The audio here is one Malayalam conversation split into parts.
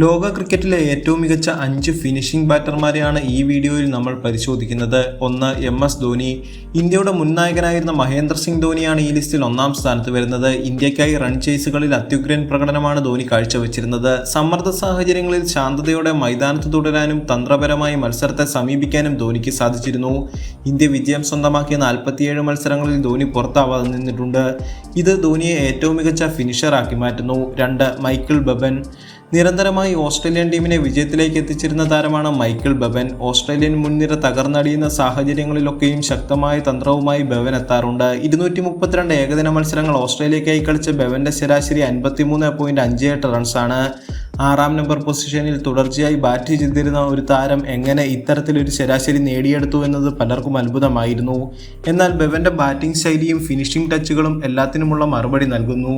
ലോക ക്രിക്കറ്റിലെ ഏറ്റവും മികച്ച അഞ്ച് ഫിനിഷിംഗ് ബാറ്റർമാരെയാണ് ഈ വീഡിയോയിൽ നമ്മൾ പരിശോധിക്കുന്നത്. ഒന്ന് എം എസ് ധോനി ഇന്ത്യയുടെ മുൻ നായകനായിരുന്ന മഹേന്ദ്ര സിംഗ് ധോണിയാണ് ഈ ലിസ്റ്റിൽ ഒന്നാം സ്ഥാനത്ത് വരുന്നത്. ഇന്ത്യക്കായി റൺ ചേസുകളിൽ അത്യുഗ്രൻ പ്രകടനമാണ് ധോനി കാഴ്ചവെച്ചിരുന്നത്. സമ്മർദ്ദ സാഹചര്യങ്ങളിൽ ശാന്തതയോടെ മൈതാനത്ത് തുടരാനും തന്ത്രപരമായി മത്സരത്തെ സമീപിക്കാനും ധോനിക്ക് സാധിച്ചിരുന്നു. ഇന്ത്യ വിജയം സ്വന്തമാക്കിയ നാൽപ്പത്തിയേഴ് മത്സരങ്ങളിൽ ധോനി പുറത്താവാതെ നിന്നിട്ടുണ്ട്. ഇത് ധോനിയെ ഏറ്റവും മികച്ച ഫിനിഷറാക്കി മാറ്റുന്നു. രണ്ട് മൈക്കിൾ ബബൻ. നിരന്തരമായി ഓസ്ട്രേലിയൻ ടീമിനെ വിജയത്തിലേക്ക് എത്തിച്ചിരുന്ന താരമാണ് മൈക്കിൾ ബെവൻ. ഓസ്ട്രേലിയൻ മുൻനിര തകർന്നടിയുന്ന സാഹചര്യങ്ങളിലൊക്കെയും ശക്തമായ തന്ത്രവുമായി ബെവൻ എത്താറുണ്ട്. ഇരുന്നൂറ്റി മുപ്പത്തിരണ്ട് ഏകദിന മത്സരങ്ങൾ ഓസ്ട്രേലിയക്കായി കളിച്ച ബെവന്റെ ശരാശരി അൻപത്തിമൂന്ന് പോയിന്റ് അഞ്ച് എട്ട് റൺസാണ് ആറാം നമ്പർ പൊസിഷനിൽ തുടർച്ചയായി ബാറ്റ് ചെയ്തിരുന്ന ഒരു താരം എങ്ങനെ ഇത്തരത്തിലൊരു ശരാശരി നേടിയെടുത്തു എന്നത് പലർക്കും അത്ഭുതമായിരുന്നു. എന്നാൽ ബെവന്റെ ബാറ്റിംഗ് ശൈലിയും ഫിനിഷിംഗ് ടച്ചുകളും എല്ലാത്തിനുമുള്ള മറുപടി നൽകുന്നു.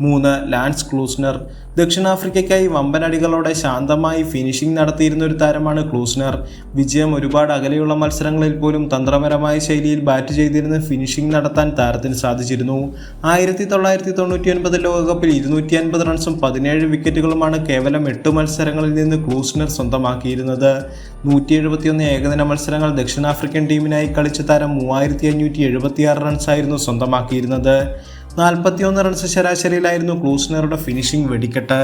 മൂന്ന് ലാൻസ് ക്ലൂസ്നർ. ദക്ഷിണാഫ്രിക്കയ്ക്കായി വമ്പനടികളോടെ ശാന്തമായി ഫിനിഷിംഗ് നടത്തിയിരുന്ന ഒരു താരമാണ് ക്ലൂസ്നർ. വിജയം ഒരുപാട് അകലെയുള്ള മത്സരങ്ങളിൽ പോലും തന്ത്രപരമായ ശൈലിയിൽ ബാറ്റ് ചെയ്തിരുന്ന ഫിനിഷിംഗ് നടത്താൻ താരത്തിന് സാധിച്ചിരുന്നു. ആയിരത്തി തൊള്ളായിരത്തി തൊണ്ണൂറ്റി ഒൻപത് ലോകകപ്പിൽ ഇരുന്നൂറ്റി അൻപത് റൺസും പതിനേഴ് വിക്കറ്റുകളുമാണ് കേവലം എട്ട് മത്സരങ്ങളിൽ നിന്ന് ക്ലൂസ്നർ സ്വന്തമാക്കിയിരുന്നത്. നൂറ്റി എഴുപത്തിയൊന്ന് ഏകദിന മത്സരങ്ങൾ ദക്ഷിണാഫ്രിക്കൻ ടീമിനായി കളിച്ച താരം മൂവായിരത്തി അഞ്ഞൂറ്റി എഴുപത്തിയാറ് റൺസായിരുന്നു സ്വന്തമാക്കിയിരുന്നത്. നാൽപ്പത്തിയൊന്ന് റൺസ് ശരാശരിയിലായിരുന്നു ക്ലൂസ്നറുടെ ഫിനിഷിംഗ് വെടിക്കെട്ട്.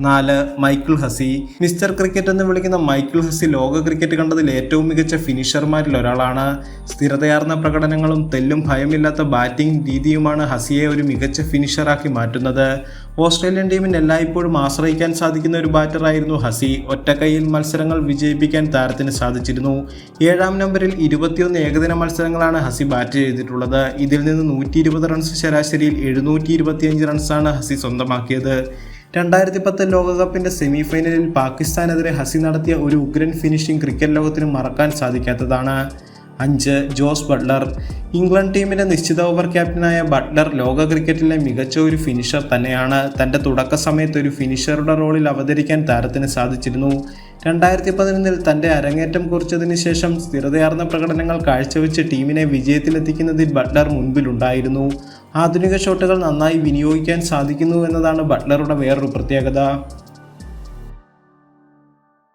നാല് മൈക്കിൾ ഹസി. മിസ്റ്റർ ക്രിക്കറ്റ് എന്ന് വിളിക്കുന്ന മൈക്കിൾ ഹസി ലോക ക്രിക്കറ്റ് കണ്ടതിൽ ഏറ്റവും മികച്ച ഫിനിഷർമാരിൽ ഒരാളാണ്. സ്ഥിരതയാർന്ന പ്രകടനങ്ങളും തെല്ലും ഭയമില്ലാത്ത ബാറ്റിംഗ് രീതിയുമാണ് ഹസിയെ ഒരു മികച്ച ഫിനിഷറാക്കി മാറ്റുന്നത്. ഓസ്ട്രേലിയൻ ടീമിന് എല്ലായ്പ്പോഴും ആശ്രയിക്കാൻ സാധിക്കുന്ന ഒരു ബാറ്ററായിരുന്നു ഹസി. ഒറ്റക്കൈയിൽ മത്സരങ്ങൾ വിജയിപ്പിക്കാൻ താരത്തിന് സാധിച്ചിരുന്നു. ഏഴാം നമ്പറിൽ ഇരുപത്തിയൊന്ന് ഏകദിന മത്സരങ്ങളാണ് ഹസി ബാറ്റ് ചെയ്തിട്ടുള്ളത്. ഇതിൽ നിന്ന് നൂറ്റി റൺസ് ശരാശരിയിൽ എഴുന്നൂറ്റി ഇരുപത്തിയഞ്ച് റൺസാണ് ഹസി സ്വന്തമാക്കിയത്. രണ്ടായിരത്തി പത്ത് ലോകകപ്പിന്റെ സെമി ഫൈനലിൽ പാകിസ്ഥാനെതിരെ ഹസി നടത്തിയ ഒരു ഉഗ്രൻ ഫിനിഷിംഗ് ക്രിക്കറ്റ് ലോകത്തിന് മറക്കാൻ സാധിക്കാത്തതാണ്. അഞ്ച് ജോസ് ബട്ട്ലർ. ഇംഗ്ലണ്ട് ടീമിന്റെ നിശ്ചിത ഓവർ ക്യാപ്റ്റനായ ബട്ട്ലർ ലോക ക്രിക്കറ്റിലെ മികച്ച ഒരു ഫിനിഷർ തന്നെയാണ്. തന്റെ തുടക്ക സമയത്ത് ഒരു ഫിനിഷറുടെ റോളിൽ അവതരിക്കാൻ താരത്തിന് സാധിച്ചിരുന്നു. രണ്ടായിരത്തി പതിനൊന്നിൽ തന്റെ അരങ്ങേറ്റം കുറിച്ചതിന് ശേഷം സ്ഥിരതയാർന്ന പ്രകടനങ്ങൾ കാഴ്ചവെച്ച് ടീമിനെ വിജയത്തിലെത്തിക്കുന്നതിൽ ബട്ട്ലർ മുൻപിലുണ്ടായിരുന്നു. ആധുനിക ഷോട്ടുകൾ നന്നായി വിനിയോഗിക്കാൻ സാധിക്കുന്നു എന്നതാണ് ബട്ട്ലറുടെ വേറൊരു പ്രത്യേകത.